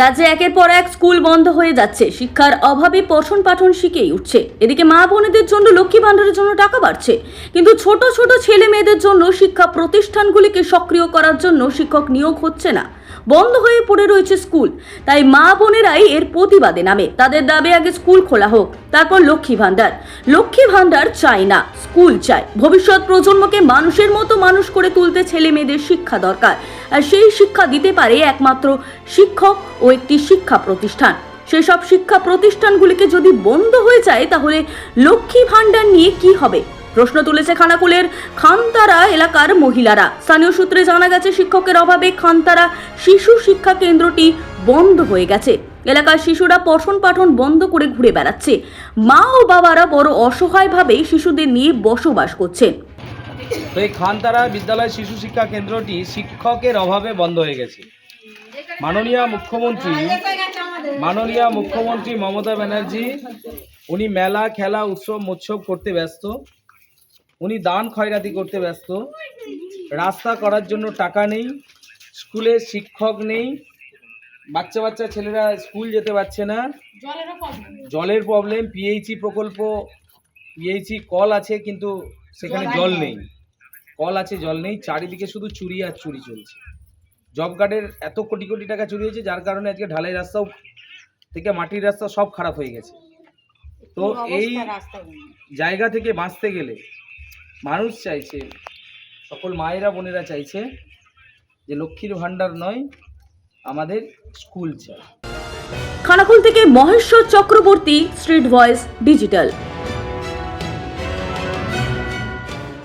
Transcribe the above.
রাজ্যে একের পর এক স্কুল বন্ধ হয়ে যাচ্ছে। শিক্ষার অভাবে পঠন পাঠন শিখেই উঠছে। এদিকে মা বোনেদের জন্য লক্ষ্মী ভাণ্ডারের জন্য টাকা বাড়ছে। কিন্তু ছোট ছোট ছেলে মেয়েদের জন্য শিক্ষা প্রতিষ্ঠানগুলিকে সক্রিয় করার জন্য শিক্ষক নিয়োগ হচ্ছে না। বন্ধ হয়ে পড়ে রয়েছে স্কুল। তাই মা বোনেরাই এর প্রতিবাদে নামে। তাদের দাবি আগে স্কুল খোলা হোক, তারপর লক্ষ্মী ভাণ্ডার। লক্ষ্মী ভাণ্ডার চাই না, স্কুল চাই ভবিষ্যৎ প্রজন্মকে মানুষের মতো মানুষ করে তুলতে ছেলে মেয়েদের শিক্ষা দরকার। আর সেই শিক্ষা দিতে পারে একমাত্র শিক্ষক ও একটি শিক্ষা প্রতিষ্ঠান। সেসব শিক্ষা প্রতিষ্ঠানগুলিকে যদি বন্ধ হয়ে যায়, তাহলে লক্ষ্মী ভাণ্ডার নিয়ে কি হবে? প্রশ্ন তুলেছে খানাকুলের খানতারা এলাকার মহিলারা। স্থানীয় সূত্রে জানা গেছে, শিক্ষকের অভাবে খানতারা শিশু শিক্ষা কেন্দ্রটি বন্ধ হয়ে গেছে। এলাকার শিশুরা পঠন পাঠন বন্ধ করে ঘুরে বেড়াচ্ছে। মা ও বাবারা বড় অসহায়ভাবে শিশুদের নিয়ে বসবাস করছেন। তো এই খানতারা বিদ্যালয় শিশু শিক্ষা কেন্দ্রটি শিক্ষকের অভাবে বন্ধ হয়ে গেছে। মাননীয় মুখ্যমন্ত্রী মাননীয় মুখ্যমন্ত্রী মমতা ব্যানার্জি, উনি মেলা, খেলা, উৎসব, মোৎসব করতে ব্যস্ত। উনি দান খয়রাতি করতে ব্যস্ত। রাস্তা করার জন্য টাকা নেই স্কুলে শিক্ষক নেই বাচ্চা বাচ্চা ছেলেরা স্কুল যেতে পারছে না। জলের প্রবলেম পিএইচি প্রকল্প পিএইচি কল আছে কিন্তু সেখানে জল নেই। কল আছে জল নেই চারিদিকে শুধু চুরি আর চুরি চলছে। জব কার্ডের এত কোটি কোটি টাকা চুরি হয়েছে যার কারণে আজকে ঢালাই রাস্তাও থেকে মাটির রাস্তা সব খারাপ হয়ে গেছে। তো এই জায়গা থেকে বাঁচতে গেলে মানুষ চাইছে, সকল মায়েরা, বোনেরা চাইছে যে লক্ষ্মীর ভাণ্ডার নয়, আমাদের স্কুল চাই। খানাকুল থেকে Maheshwar Chakraborty, street voice, digital.